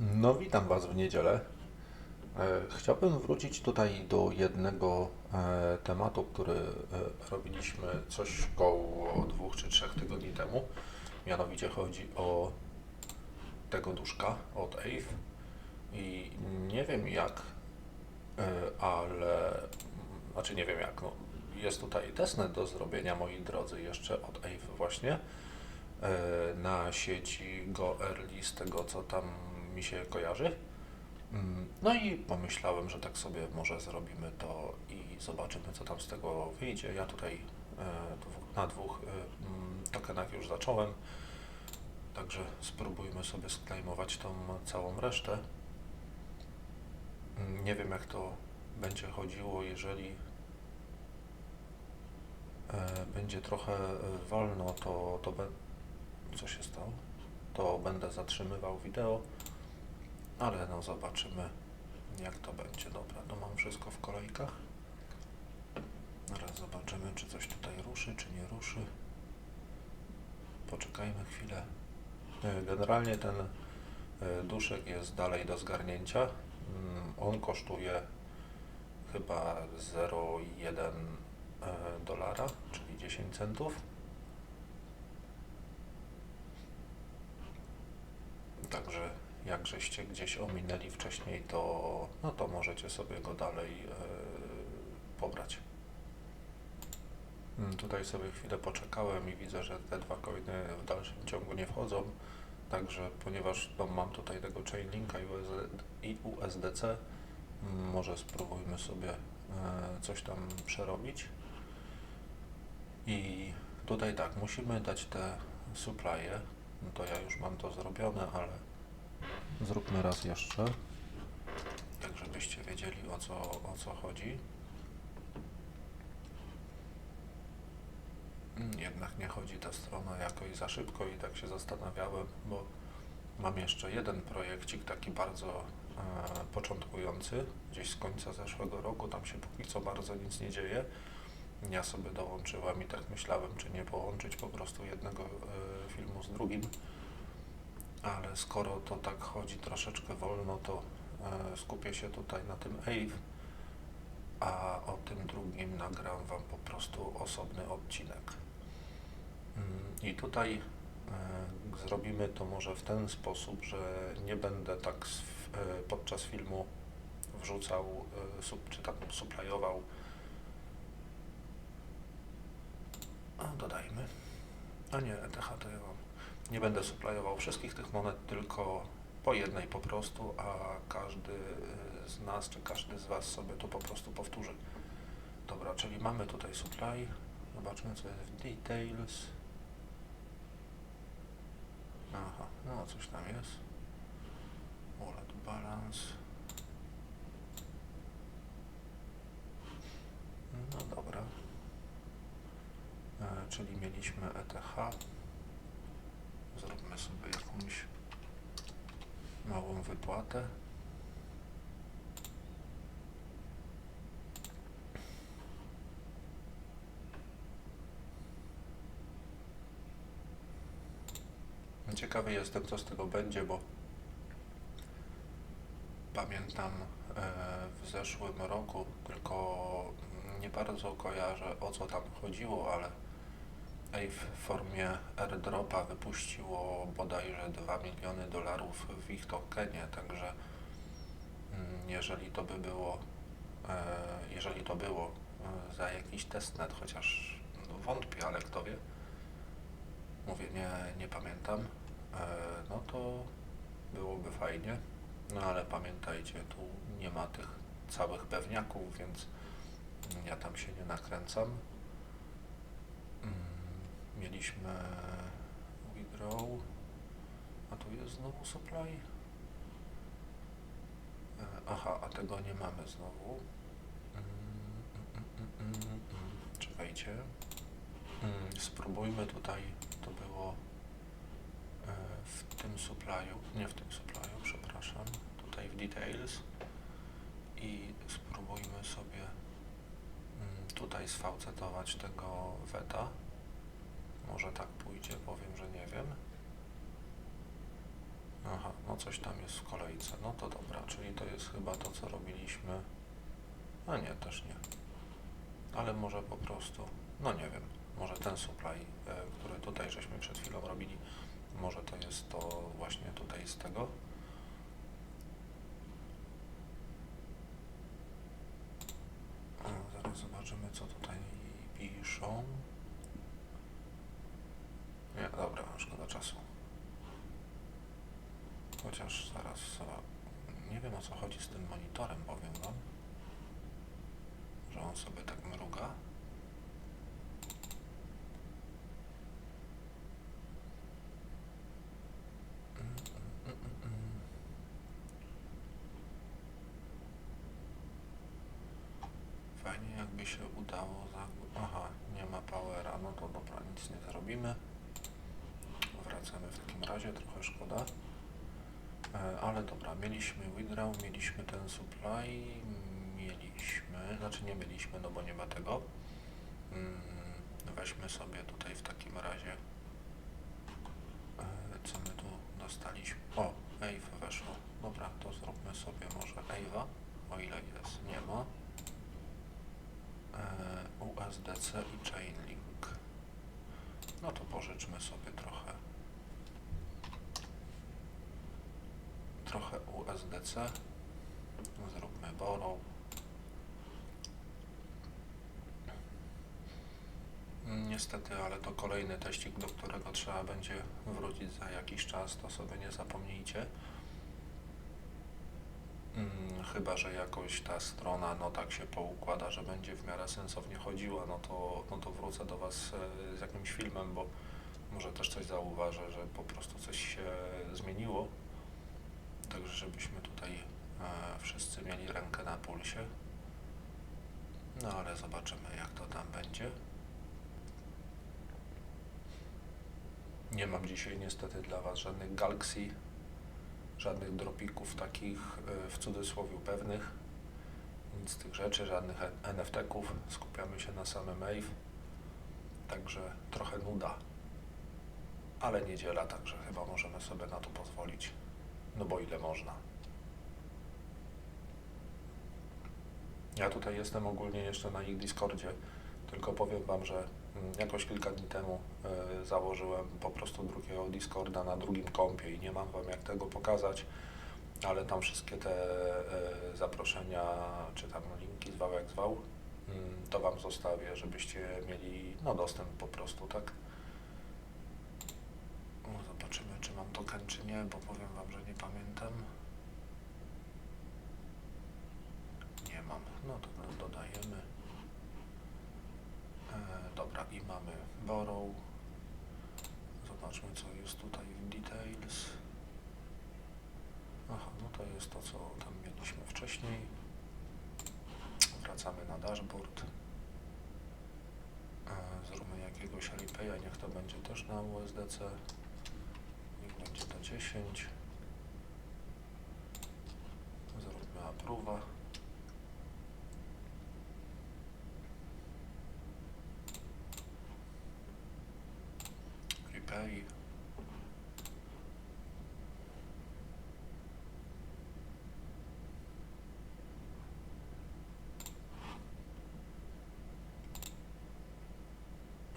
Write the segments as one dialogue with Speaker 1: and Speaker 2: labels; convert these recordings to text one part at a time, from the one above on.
Speaker 1: No, witam Was w niedzielę. E, Chciałbym wrócić tutaj do jednego e, tematu, który e, robiliśmy coś około dwóch czy trzech tygodni temu. Mianowicie chodzi o tego duszka od Ave. I nie wiem jak, ale znaczy nie wiem jak, no, jest tutaj testnet do zrobienia, moi drodzy, jeszcze od Ave właśnie na sieci Go Early z tego co tam mi się kojarzy. Mm, No i pomyślałem, że tak sobie może zrobimy to i zobaczymy co tam z tego wyjdzie. Ja tutaj e, na dwóch e, mm, tokenach już zacząłem, także spróbujmy sobie sklejmować tą całą resztę. Mm, Nie wiem jak to będzie chodziło, jeżeli e, będzie trochę wolno, to, to be... co się stało? To będę zatrzymywał wideo, ale no zobaczymy jak to będzie. Dobra, to mam wszystko w kolejkach. Teraz zobaczymy, czy coś tutaj ruszy, czy nie ruszy. Poczekajmy chwilę. E, Generalnie ten e, duszek jest dalej do zgarnięcia. Mm, On kosztuje chyba 0,1 e, dolara, czyli 10 centów. Także jak żeście gdzieś ominęli wcześniej, to, no to możecie sobie go dalej e, pobrać. Mm, Tutaj sobie chwilę poczekałem i widzę, że te dwa coiny w dalszym ciągu nie wchodzą. Także ponieważ no, mam tutaj tego chainlinka i USDC, mm, może spróbujmy sobie e, coś tam przerobić. I tutaj tak, musimy dać te supply'e. No to ja już mam to zrobione, ale zróbmy raz jeszcze. Tak żebyście wiedzieli o co, o co chodzi. Mm, Jednak nie chodzi ta strona jakoś za szybko i tak się zastanawiałem, bo mam jeszcze jeden projekcik taki bardzo e, początkujący, gdzieś z końca zeszłego roku, tam się póki co bardzo nic nie dzieje. Ja sobie dołączyłem i tak myślałem, czy nie połączyć po prostu jednego e, filmu z drugim, ale skoro to tak chodzi troszeczkę wolno, to e, skupię się tutaj na tym Ave, a o tym drugim nagram Wam po prostu osobny odcinek. Mm, I tutaj e, zrobimy to może w ten sposób, że nie będę tak e, podczas filmu wrzucał, czy tam suplajował. A dodajmy. A nie, ETH to ja mam. Nie będę suplajował wszystkich tych monet, tylko po jednej po prostu, a każdy e, z nas, czy każdy z Was sobie to po prostu powtórzy. Dobra, czyli mamy tutaj supply. Zobaczmy co jest w details. Aha, no coś tam jest. Wallet balance. No dobra. E, czyli mieliśmy ETH. Sobie jakąś małą wypłatę. Ciekawy jestem, co z tego będzie, bo pamiętam e, w zeszłym roku, tylko nie bardzo kojarzę o co tam chodziło, ale Ave w formie airdropa wypuściło bodajże 2 miliony dolarów w ich tokenie, także mm, jeżeli to by było, e, jeżeli to było e, za jakiś testnet, chociaż no, wątpię, ale kto wie, mówię, nie, nie pamiętam, e, no to byłoby fajnie, no ale pamiętajcie, tu nie ma tych całych pewniaków, więc ja tam się nie nakręcam. Mieliśmy withdraw, a tu jest znowu supply. E, Aha, a tego nie mamy znowu. Czekajcie. Mm, Spróbujmy tutaj, to było e, w tym supplyu, nie w tym supplyu, przepraszam, tutaj w details i spróbujmy sobie mm, tutaj sfaucetować tego weta. Może tak pójdzie, powiem, że nie wiem. Aha, no coś tam jest w kolejce. No to dobra, czyli to jest chyba to, co robiliśmy. A nie, też nie. Ale może po prostu, no nie wiem, może ten supply, e, który tutaj żeśmy przed chwilą robili, może to jest to właśnie tutaj z tego. O, zaraz zobaczymy, co tutaj piszą. Nie, dobra, szkoda czasu. Zaraz nie wiem o co chodzi z tym monitorem, powiem wam, że on sobie tak mruga. Fajnie jakby się udało za... Aha, nie ma powera, no to dobra, nic nie zrobimy. Wracamy w takim razie, trochę szkoda. E, Ale dobra, mieliśmy withdraw, mieliśmy ten supply, mieliśmy, znaczy nie mieliśmy, no bo nie ma tego. Mm, Weźmy sobie tutaj w takim razie, e, co my tu dostaliśmy. O, Ave weszło. Dobra, to zróbmy sobie może Ave'a, o ile jest, nie ma. E, USDC i Chainlink. No to pożyczmy sobie trochę. Trochę USDC. Zróbmy borrow. Niestety, ale to kolejny teścik, do którego trzeba będzie wrócić za jakiś czas, to sobie nie zapomnijcie. Mm, Chyba, że jakoś ta strona no tak się poukłada, że będzie w miarę sensownie chodziła, no to, no to wrócę do Was e, z jakimś filmem, bo może też coś zauważę, że po prostu coś się żebyśmy tutaj e, wszyscy mieli rękę na pulsie. No ale zobaczymy jak to tam będzie. Nie mam dzisiaj niestety dla Was żadnych Galaxy, żadnych dropików takich e, w cudzysłowie pewnych. Nic z tych rzeczy, żadnych NFT-ków. Skupiamy się na samym Ave. Także trochę nuda. Ale niedziela, także chyba możemy sobie na to pozwolić. No bo ile można. Ja tutaj jestem ogólnie jeszcze na ich Discordzie, tylko powiem Wam, że mm, jakoś kilka dni temu e, założyłem po prostu drugiego Discorda na drugim kompie i nie mam Wam jak tego pokazać, ale tam wszystkie te e, zaproszenia, czy tam linki zwał jak zwał, to Wam zostawię, żebyście mieli no, dostęp po prostu, tak? No, zobaczymy, czy mam token, czy nie, bo powiem Wam, pamiętam. Nie mam. No to do- dodajemy. E, dobra, i mamy borrow. Zobaczmy, co jest tutaj w details. Aha, no to jest to, co tam mieliśmy wcześniej. Wracamy na dashboard. E, zróbmy jakiegoś repaya, niech to będzie też na USDC. Niech będzie to 10. Approve'a. Repay.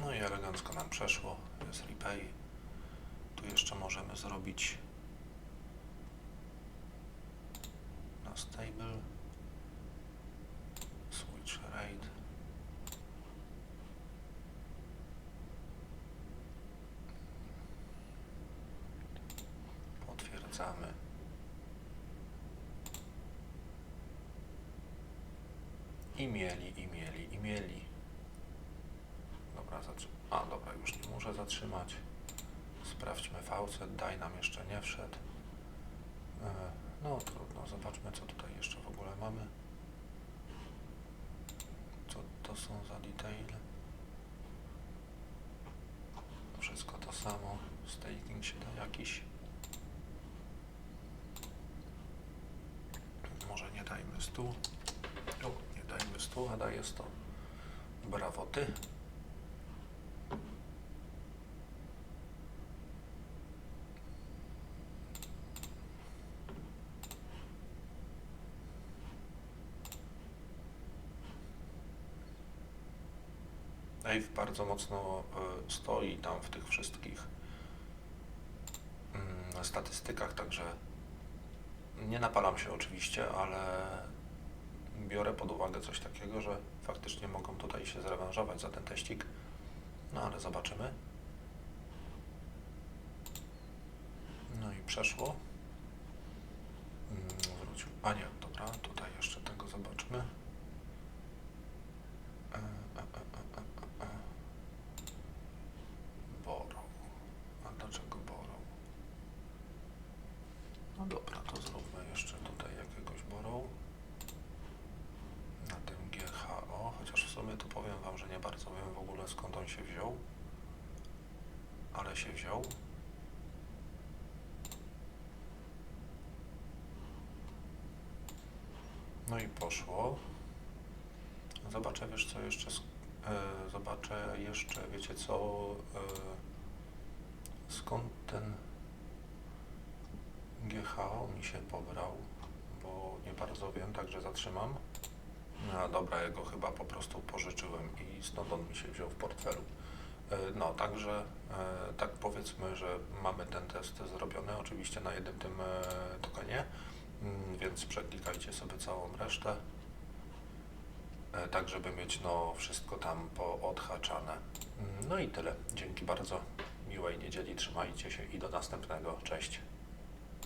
Speaker 1: No i elegancko nam przeszło. Jest repay. Tu jeszcze możemy zrobić na stable switch rate potwierdzamy. I mieli, i mieli, i mieli. Dobra, a dobra, już nie muszę zatrzymać. Sprawdźmy faucet, daj nam jeszcze nie wszedł. No trudno, zobaczmy co tutaj jeszcze w ogóle mamy. Co to są za detaile? Wszystko to samo. Staking się da jakiś. Może nie dajmy stu. O, nie dajmy stu, a daje 100. Brawo ty. Ave bardzo mocno y, stoi tam w tych wszystkich mm, statystykach, także nie napalam się oczywiście, ale biorę pod uwagę coś takiego, że faktycznie mogą tutaj się zrewanżować za ten teścik. No ale zobaczymy. No i przeszło. Mm, Wrócił. A nie, dobra, tutaj jeszcze tego zobaczmy. E, e, e, e, e, e. Borrow. A dlaczego borrow? No dobra, to zróbmy jeszcze tutaj jakiegoś borrow. Na tym GHO, chociaż w sumie to powiem Wam, że nie bardzo wiem w ogóle skąd on się wziął. Ale się wziął. No i poszło. Zobaczę, wiesz co jeszcze, e, zobaczę jeszcze, wiecie co, e, skąd ten GHO mi się pobrał, bo nie bardzo wiem, także zatrzymam. No dobra, ja go chyba po prostu pożyczyłem i stąd on mi się wziął w portfelu. E, No, także tak powiedzmy, że mamy ten test zrobiony, oczywiście na jednym tym tokenie, więc przeklikajcie sobie całą resztę, e, tak żeby mieć no, wszystko tam poodhaczane. Mm, No i tyle. Dzięki bardzo. Miłej niedzieli, trzymajcie się i do następnego. Cześć.